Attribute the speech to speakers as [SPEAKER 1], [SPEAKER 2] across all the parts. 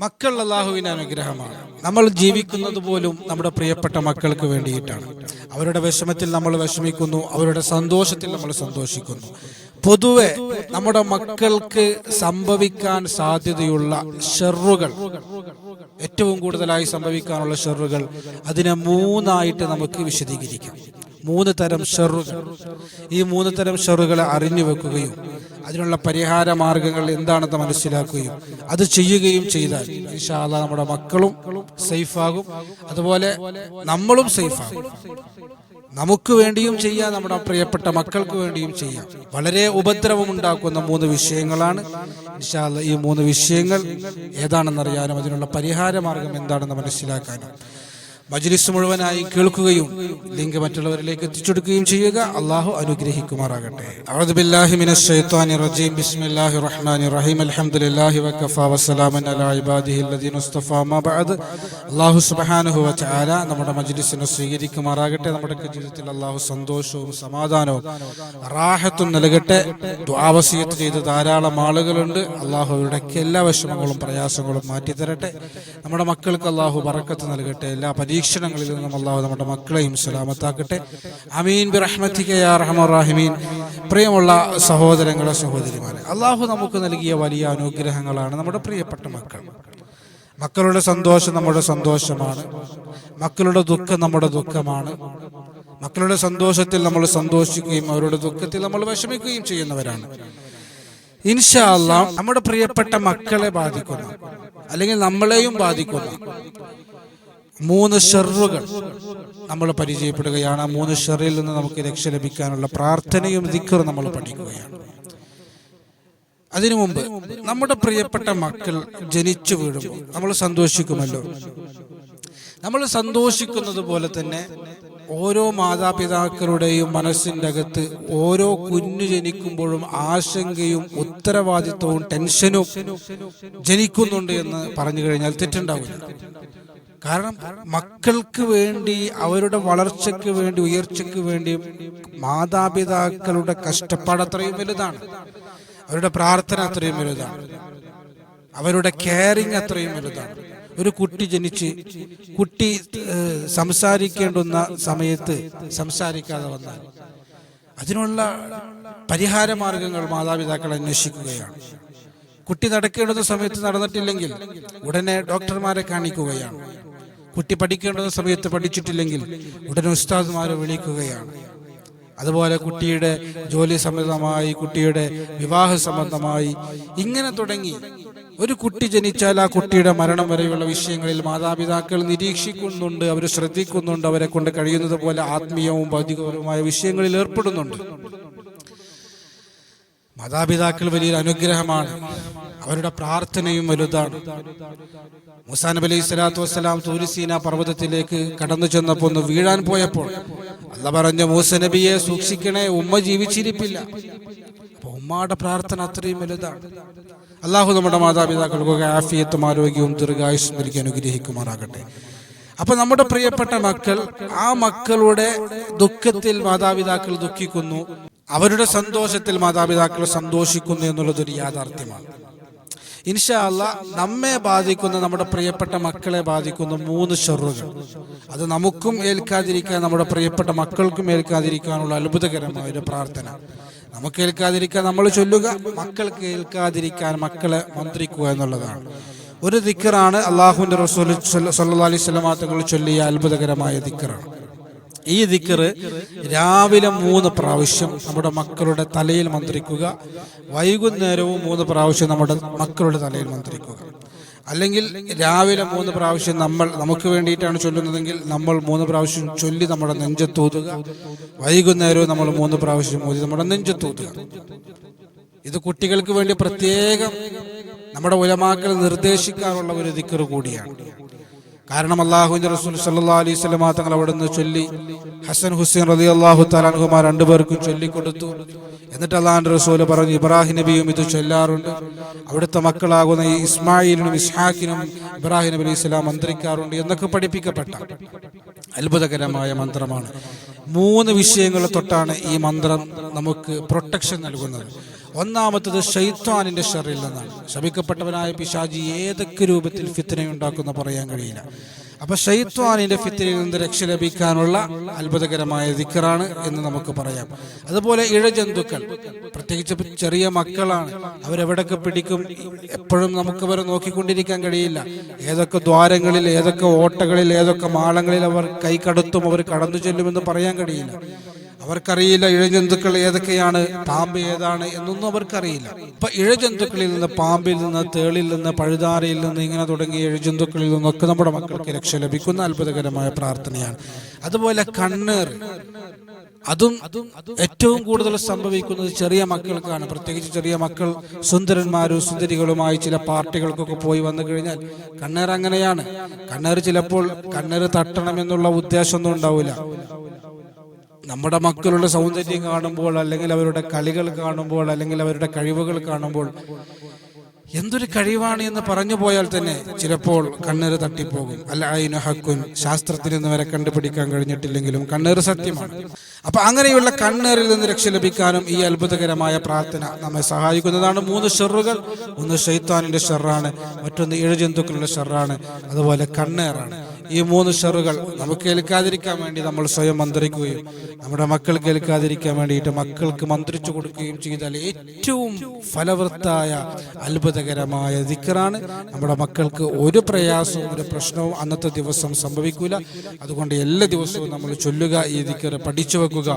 [SPEAKER 1] മക്കൾ അള്ളാഹുവിന്റെ അനുഗ്രഹമാണ്. നമ്മൾ ജീവിക്കുന്നത് പോലും നമ്മുടെ പ്രിയപ്പെട്ട മക്കൾക്ക് വേണ്ടിയിട്ടാണ്. അവരുടെ വിഷമത്തിൽ നമ്മൾ വിഷമിക്കുന്നു അവരുടെ സന്തോഷത്തിൽ നമ്മൾ സന്തോഷിക്കുന്നു. പൊതുവെ നമ്മുടെ മക്കൾക്ക് സംഭവിക്കാൻ സാധ്യതയുള്ള ഷെറുകൾ ഏറ്റവും കൂടുതലായി സംഭവിക്കാനുള്ള ഷെറുകൾ അതിനെ മൂന്നായിട്ട് നമുക്ക് വിശദീകരിക്കാം. മൂന്ന് തരം ഷെറുകൾ. ഈ മൂന്ന് തരം ഷെറുകളെ അറിഞ്ഞു വെക്കുകയും അതിനുള്ള പരിഹാര മാർഗങ്ങൾ എന്താണെന്ന് മനസ്സിലാക്കുകയും അത് ചെയ്യുകയും ചെയ്താൽ ഇൻഷാല്ല നമ്മുടെ മക്കളും സേഫാകും. അതുപോലെ നമ്മളും സേഫാകും. നമുക്ക് വേണ്ടിയും ചെയ്യാം നമ്മുടെ പ്രിയപ്പെട്ട മക്കൾക്ക് വേണ്ടിയും ചെയ്യാം. വളരെ ഉപദ്രവം ഉണ്ടാക്കുന്ന മൂന്ന് വിഷയങ്ങളാണ്. ഇൻഷാല്ല ഈ മൂന്ന് വിഷയങ്ങൾ ഏതാണെന്നറിയാനും അതിനുള്ള പരിഹാര മാർഗം എന്താണെന്ന് മനസ്സിലാക്കാനും. മജ്ലിസ് മുഴുവനായി കേൾക്കുകയും ലിങ്ക് മറ്റുള്ളവരിലേക്ക് എത്തിച്ചെടുക്കുകയും ചെയ്യുക. അള്ളാഹു അനുഗ്രഹിക്കുമാറാകട്ടെ. ബില്ലാഹി റജീം. ബിസ്മില്ലാഹിർ റഹ്മാനിർ റഹീം. അൽഹംദുലില്ലാഹി വകഫ വസ്സലാമൻ അലാ ഇബാദിഹി ഉസ്തഫാ അല്ലാഹു സുബ്ഹാനഹു നമ്മുടെ മജ്ലിസിനെ സ്വീകരിക്കുമാറാകട്ടെ. നമ്മുടെ ജീവിതത്തിൽ അള്ളാഹു സന്തോഷവും സമാധാനവും റാഹത്തും നൽകട്ടെ. ദുആവസിയത്ത് ചെയ്ത് ധാരാളം ആളുകളുണ്ട്. അള്ളാഹു അവരുടെ എല്ലാ വിഷമങ്ങളും പ്രയാസങ്ങളും മാറ്റിത്തരട്ടെ. നമ്മുടെ മക്കൾക്ക് അള്ളാഹു ബറക്കത്ത് നൽകട്ടെ. എല്ലാ പരീക്ഷണങ്ങളിൽ നിന്നും അള്ളാഹു നമ്മുടെ മക്കളെയും സലാമത്താക്കട്ടെ. അമീൻ. ബി റഹ്മത്തിക റഹീമീൻ. പ്രിയമുള്ള സഹോദരങ്ങളെ സഹോദരിമാരെ അള്ളാഹു നമുക്ക് നൽകിയ വലിയ അനുഗ്രഹങ്ങളാണ് നമ്മുടെ പ്രിയപ്പെട്ട മക്കൾ. മക്കളുടെ സന്തോഷം നമ്മുടെ സന്തോഷമാണ്. മക്കളുടെ ദുഃഖം നമ്മുടെ ദുഃഖമാണ്. മക്കളുടെ സന്തോഷത്തിൽ നമ്മൾ സന്തോഷിക്കുകയും അവരുടെ ദുഃഖത്തിൽ നമ്മൾ വിഷമിക്കുകയും ചെയ്യുന്നവരാണ്. ഇൻഷാ നമ്മുടെ പ്രിയപ്പെട്ട മക്കളെ ബാധിക്കുന്ന. അല്ലെങ്കിൽ നമ്മളെയും ബാധിക്കുന്ന. മൂന്ന് ഷെറുകൾ നമ്മൾ പരിചയപ്പെടുകയാണ്. ആ മൂന്ന് ഷെറിൽ നിന്ന് നമുക്ക് രക്ഷ ലഭിക്കാനുള്ള പ്രാർത്ഥനയും ദിക്കറും നമ്മൾ പഠിക്കുകയാണ്. അതിനു മുമ്പ് നമ്മുടെ പ്രിയപ്പെട്ട മക്കൾ ജനിച്ചു വീഴുമ്പോൾ നമ്മൾ സന്തോഷിക്കുമല്ലോ. നമ്മൾ സന്തോഷിക്കുന്നത് പോലെ തന്നെ ഓരോ മാതാപിതാക്കളുടെയും മനസ്സിന്റെ അകത്ത് ഓരോ കുഞ്ഞു ജനിക്കുമ്പോഴും ആശങ്കയും ഉത്തരവാദിത്വവും ടെൻഷനും ജനിക്കുന്നുണ്ട് എന്ന് പറഞ്ഞു കഴിഞ്ഞാൽ തെറ്റുണ്ടാവില്ല. കാരണം മക്കൾക്ക് വേണ്ടി അവരുടെ വളർച്ചയ്ക്ക് വേണ്ടി ഉയർച്ചയ്ക്ക് വേണ്ടി മാതാപിതാക്കളുടെ കഷ്ടപ്പാട് അത്രയും വലുതാണ്. അവരുടെ പ്രാർത്ഥന അത്രയും വലുതാണ്. അവരുടെ കെയറിങ് അത്രയും വലുതാണ്. ഒരു കുട്ടി ജനിച്ച് കുട്ടി സംസാരിക്കേണ്ടുന്ന സമയത്ത് സംസാരിക്കാതെ വന്നാൽ അതിനുള്ള പരിഹാര മാർഗങ്ങൾ മാതാപിതാക്കൾ അന്വേഷിക്കുകയാണ്. കുട്ടി നടക്കേണ്ടത് സമയത്ത് നടന്നിട്ടില്ലെങ്കിൽ ഉടനെ ഡോക്ടർമാരെ കാണിക്കുകയാണ്. കുട്ടി പഠിക്കേണ്ടത് സമയത്ത് പഠിച്ചിട്ടില്ലെങ്കിൽ ഉടനെ ഉസ്താദ്മാരെ വിളിക്കുകയാണ്. അതുപോലെ കുട്ടിയുടെ ജോലി സംബന്ധമായി കുട്ടിയുടെ വിവാഹ സംബന്ധമായി ഇങ്ങനെ തുടങ്ങി. ഒരു കുട്ടി ജനിച്ചാൽ ആ കുട്ടിയുടെ മരണം വരെയുള്ള വിഷയങ്ങളിൽ മാതാപിതാക്കൾ നിരീക്ഷിക്കുന്നുണ്ട് അവർ ശ്രദ്ധിക്കുന്നുണ്ട് അവരെ കൊണ്ട് കഴിയുന്നത് പോലെ ആത്മീയവും ഭൗതികപരവുമായ വിഷയങ്ങളിൽ ഏർപ്പെടുന്നുണ്ട്. മാതാപിതാക്കൾ വലിയൊരു അനുഗ്രഹമാണ്. അവരുടെ പ്രാർത്ഥനയും വലുതാണ്. മുസാ നബി അലൈഹി സ്വലാത്തു വസ്സലാം തൂരിസീന പർവതത്തിലേക്ക് കടന്നു ചെന്നപ്പോൾ ഒന്ന് വീഴാൻ പോയപ്പോൾ അല്ല പറഞ്ഞ മൂസ നബിയെ സൂക്ഷിക്കണേ ഉമ്മ ജീവിച്ചിരിപ്പില്ല. ഉമ്മയുടെ പ്രാർത്ഥന അത്രയും വലുതാണ്. അള്ളാഹു നമ്മുടെ മാതാപിതാക്കൾക്കൊക്കെ ആഫിയത്തും ആരോഗ്യവും ദീർഘായുസ് നൽകി അനുഗ്രഹിക്കുമാറാകട്ടെ. അപ്പൊ നമ്മുടെ പ്രിയപ്പെട്ട മക്കൾ ആ മക്കളുടെ ദുഃഖത്തിൽ മാതാപിതാക്കൾ ദുഃഖിക്കുന്നു. അവരുടെ സന്തോഷത്തിൽ മാതാപിതാക്കൾ സന്തോഷിക്കുന്നു എന്നുള്ളതൊരു യാഥാർത്ഥ്യമാണ്. ഇൻഷാ നമ്മെ ബാധിക്കുന്ന നമ്മുടെ പ്രിയപ്പെട്ട മക്കളെ ബാധിക്കുന്ന മൂന്ന് ഷെറുകൾ. അത് നമുക്കും ഏൽക്കാതിരിക്കാൻ നമ്മുടെ പ്രിയപ്പെട്ട മക്കൾക്കും ഏൽക്കാതിരിക്കാനുള്ള അത്ഭുതകരമായ ഒരു പ്രാർത്ഥന. നമുക്ക് ഏൽക്കാതിരിക്കാൻ നമ്മൾ ചൊല്ലുക മക്കൾക്ക് ഏൽക്കാതിരിക്കാൻ മക്കളെ മന്ത്രിക്കുക എന്നുള്ളതാണ്. ഒരു ദിക്കറാണ് അള്ളാഹുവിന്റെ റസൂൽ സല്ലാ അലൈഹി സ്വലമാ ചൊല്ലിയ അത്ഭുതകരമായ ദിക്കറാണ്. ഈ ദിക്കറ് രാവിലെ മൂന്ന് പ്രാവശ്യം നമ്മുടെ മക്കളുടെ തലയിൽ മന്ത്രിക്കുക വൈകുന്നേരവും മൂന്ന് പ്രാവശ്യം നമ്മുടെ മക്കളുടെ തലയിൽ മന്ത്രിക്കുക. അല്ലെങ്കിൽ രാവിലെ മൂന്ന് പ്രാവശ്യം നമ്മൾ നമുക്ക് വേണ്ടിയിട്ടാണ് ചൊല്ലുന്നതെങ്കിൽ നമ്മൾ മൂന്ന് പ്രാവശ്യം ചൊല്ലി നമ്മുടെ നെഞ്ചത്തൂതുക വൈകുന്നേരവും നമ്മൾ മൂന്ന് പ്രാവശ്യം ഊതി നമ്മുടെ നെഞ്ചത്തൂതുക ഇത് കുട്ടികൾക്ക് വേണ്ടി പ്രത്യേകം നമ്മുടെ ഉലമാക്കൾ നിർദ്ദേശിക്കാറുള്ള ഒരു ദിക്കറ് കൂടിയാണ്. കാരണം അള്ളാഹുവിന്റെ റസൂൽ സല്ലാ അലൈഹി സ്വലമാ തങ്ങൾ അവിടെ നിന്ന് ചൊല്ലി. ഹസൻ ഹുസൈൻ റലി അള്ളാഹു താലാൻകുമാർ രണ്ടുപേർക്കും ചൊല്ലിക്കൊടുത്തു. എന്നിട്ട് അള്ളാഹുന്റെ റസൂൽ പറഞ്ഞു ഇബ്രാഹിം നബിയും ഇത് ചൊല്ലാറുണ്ട്. അവിടുത്തെ മക്കളാകുന്ന ഈ ഇസ്മായിലിനും ഇസ്ഹാഖിനും ഇബ്രാഹിം നബി അലൈഹി സ്വലാം മന്ത്രിക്കാറുണ്ട് എന്നൊക്കെ പഠിപ്പിക്കപ്പെട്ട അത്ഭുതകരമായ മന്ത്രമാണ്. മൂന്ന് വിഷയങ്ങളെ തൊട്ടാണ് ഈ മന്ത്രം നമുക്ക് പ്രൊട്ടക്ഷൻ നൽകുന്നത്. ഒന്നാമത്തത് ഷെയ്ത്താനിന്റെ ഷെറിൽ നിന്നാണ്. ശപിക്കപ്പെട്ടവനായ പിശാജി ഏതൊക്കെ രൂപത്തിൽ ഫിത്തനയുണ്ടാക്കുന്ന പറയാൻ കഴിയില്ല. അപ്പൊ ഷെയ്ത്വാനിന്റെ ഫിത്തിനിൽ നിന്ന് രക്ഷ ലഭിക്കാനുള്ള അത്ഭുതകരമായ ദിക്കറാണ് എന്ന് നമുക്ക് പറയാം. അതുപോലെ ഇഴജന്തുക്കൾ പ്രത്യേകിച്ച് ചെറിയ മക്കളാണ് അവരെവിടൊക്കെ പിടിക്കും എപ്പോഴും നമുക്ക് അവരെ നോക്കിക്കൊണ്ടിരിക്കാൻ കഴിയില്ല. ഏതൊക്കെ ദ്വാരങ്ങളിൽ ഏതൊക്കെ ഓട്ടകളിൽ ഏതൊക്കെ മാളങ്ങളിൽ അവർ കൈ കടത്തും അവർ കടന്നു ചെല്ലുമെന്ന് പറയാൻ കഴിയില്ല. അവർക്കറിയില്ല ഇഴജന്തുക്കൾ ഏതൊക്കെയാണ് പാമ്പ് ഏതാണ് എന്നൊന്നും അവർക്കറിയില്ല. ഇപ്പൊ ഇഴജന്തുക്കളിൽ നിന്ന് പാമ്പിൽ നിന്ന് തേളിൽ നിന്ന് പഴുതാരയിൽ നിന്ന് ഇങ്ങനെ തുടങ്ങിയ ഇഴജന്തുക്കളിൽ നിന്നൊക്കെ നമ്മുടെ മക്കൾക്ക് രക്ഷ ലഭിക്കുന്ന അത്ഭുതകരമായ പ്രാർത്ഥനയാണ്. അതുപോലെ കണ്ണീർ. അതും ഏറ്റവും കൂടുതൽ സംഭവിക്കുന്നത് ചെറിയ മക്കൾക്കാണ്. പ്രത്യേകിച്ച് ചെറിയ മക്കൾ സുന്ദരന്മാരും സുന്ദരികളുമായി ചില പാർട്ടികൾക്കൊക്കെ പോയി വന്നു കഴിഞ്ഞാൽ കണ്ണേർ അങ്ങനെയാണ്. കണ്ണേർ ചിലപ്പോൾ കണ്ണേർ തട്ടണമെന്നുള്ള ഉദ്ദേശമൊന്നും ഉണ്ടാവില്ല. നമ്മുടെ മക്കളുടെ സൗന്ദര്യം കാണുമ്പോൾ അല്ലെങ്കിൽ അവരുടെ കളികൾ കാണുമ്പോൾ അല്ലെങ്കിൽ അവരുടെ കഴിവുകൾ കാണുമ്പോൾ എന്തൊരു കഴിവാണ് എന്ന് പറഞ്ഞു പോയാൽ തന്നെ ചിലപ്പോൾ കണ്ണീർ തട്ടിപ്പോകും. അല്ല അയിനു ഹക്കുൻ. ശാസ്ത്രത്തിൽ നിന്ന് വരെ കണ്ടുപിടിക്കാൻ കഴിഞ്ഞിട്ടില്ലെങ്കിലും കണ്ണീർ സത്യമാണ്. അപ്പൊ അങ്ങനെയുള്ള കണ്ണീറിൽ നിന്ന് രക്ഷ ലഭിക്കാനും ഈ അത്ഭുതകരമായ പ്രാർത്ഥന നമ്മെ സഹായിക്കുന്നതാണ്. മൂന്ന് ഷെറുകൾ. ഒന്ന് ഷെയ്ത്താനിന്റെ ഷെറാണ്. മറ്റൊന്ന് ഇഴജന്തുക്കളുടെ ഷെറാണ്. അതുപോലെ കണ്ണേറാണ്. ഈ മൂന്ന് ഷെറുകൾ നമുക്ക് കേൾക്കാതിരിക്കാൻ വേണ്ടി നമ്മൾ സ്വയം മന്ത്രിക്കുകയും നമ്മുടെ മക്കൾ കേൾക്കാതിരിക്കാൻ വേണ്ടിയിട്ട് മക്കൾക്ക് മന്ത്രിച്ചു കൊടുക്കുകയും ചെയ്താൽ ഏറ്റവും ഫലവൃത്തായ അത്ഭുതകരമായ ദിക്കറാണ് നമ്മുടെ മക്കൾക്ക് ഒരു പ്രയാസവും ഒരു പ്രശ്നവും അന്നത്തെ ദിവസം സംഭവിക്കൂല. അതുകൊണ്ട് എല്ലാ ദിവസവും നമ്മൾ ചൊല്ലുക ഈ ദിക്കർ പഠിച്ചു വെക്കുക.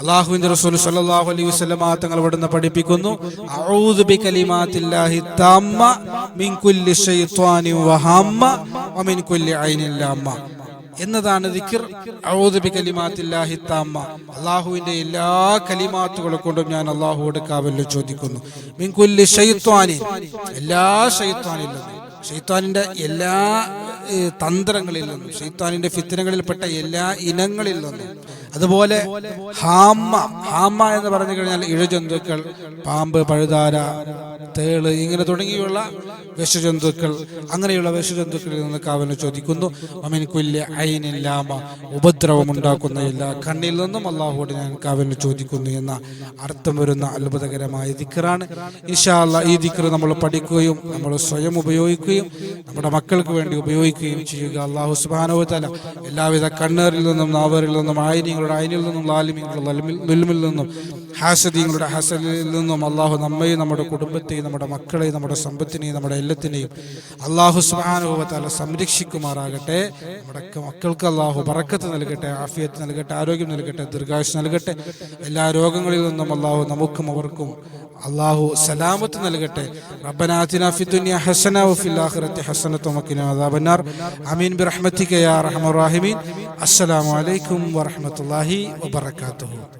[SPEAKER 1] അള്ളാഹുവിന്റെ റസൂൽ സല്ലല്ലാഹു അലൈഹി വസല്ലമ തങ്ങൾ ഇവിടുന്ന് പഠിപ്പിക്കുന്നു മിൻ കുല്ലി വഹമ്മ വമിൻ കുല്ലി ലാമ്മ എന്നതാണ് താമ്മ. അള്ളാഹുവിന്റെ എല്ലാ കലിമാത്തുകളെ കൊണ്ടും ഞാൻ അള്ളാഹുവോട് കാവല്ലോ ചോദിക്കുന്നു. മിൻ കുല്ലി ശൈത്വാനി എല്ലാ ശൈത്വാനിൽ നിന്നും. എല്ലാ തന്ത്രങ്ങളിൽ നിന്നും. ഷെയ്ത്വാനിന്റെ ഫിത്തനങ്ങളിൽപ്പെട്ട എല്ലാ ഇനങ്ങളിൽ നിന്നും. അതുപോലെ ഹാമ്മ ഹാമ്മ എന്ന് പറഞ്ഞു കഴിഞ്ഞാൽ ഇഴജന്തുക്കൾ പാമ്പ് പഴുതാര തേൾ ഇങ്ങനെ തുടങ്ങിയുള്ള വിഷജന്തുക്കൾ. അങ്ങനെയുള്ള വിഷജന്തുക്കളിൽ നിന്ന് കാവലിനെ ചോദിക്കുന്നു അമീൻ കുല്യ ഉപദ്രവം ഉണ്ടാക്കുന്ന എല്ലാ കണ്ണിൽ നിന്നും അള്ളാഹുവോട് ഞാൻ കാവലിനെ ചോദിക്കുന്നു എന്ന അർത്ഥം വരുന്ന അത്ഭുതകരമായ ദിക്കറാണ് ഇഷാല്ല ഈ ദിക്കർ നമ്മൾ പഠിക്കുകയും നമ്മൾ സ്വയം ഉപയോഗിക്കുകയും നമ്മുടെ മക്കൾക്ക് വേണ്ടി ഉപയോഗിക്കുകയും ചെയ്യുക. അള്ളാഹു സുബാനോത്തല എല്ലാവിധ കണ്ണേറിൽ നിന്നും നാവറിൽ നിന്നും ആയിനിങ്ങളുടെ അയിനിൽ നിന്നും ലാലിമിങ്ങളുടെ ലുൽമിൽ നിന്നും ഹാസദീങ്ങളുടെ ഹസലിൽ നിന്നും അള്ളാഹു നമ്മയും നമ്മുടെ കുടുംബത്തെയും നമ്മുടെ മക്കളെയും നമ്മുടെ സമ്പത്തിനെയും നമ്മുടെ എല്ലാത്തിനെയും അള്ളാഹു സുബാനുഭവത്താല സംരക്ഷിക്കുമാറാകട്ടെ. നമ്മുടെ മക്കൾക്ക് അള്ളാഹു പറക്കത്ത് നൽകട്ടെ ആഫിയത്ത് നൽകട്ടെ ആരോഗ്യം നൽകട്ടെ ദീർഘായുസ് നൽകട്ടെ. എല്ലാ രോഗങ്ങളിൽ നിന്നും അള്ളാഹു നമുക്കും അവർക്കും അള്ളാഹു സലാമത്ത് നൽകട്ടെ. റബ്ബന ആതിന ഫി ദുനിയ ഹസന വഫിൽ ആഖിറത്തി ഹസനത വഖിന അദാബന്നാർ. ആമീൻ ബിറഹ്മതിക യാ അർഹമർ റഹീമീൻ. അസ്സലാമു അലൈക്കും വറഹ്മത്തുള്ളാഹി വബറകാതുഹു.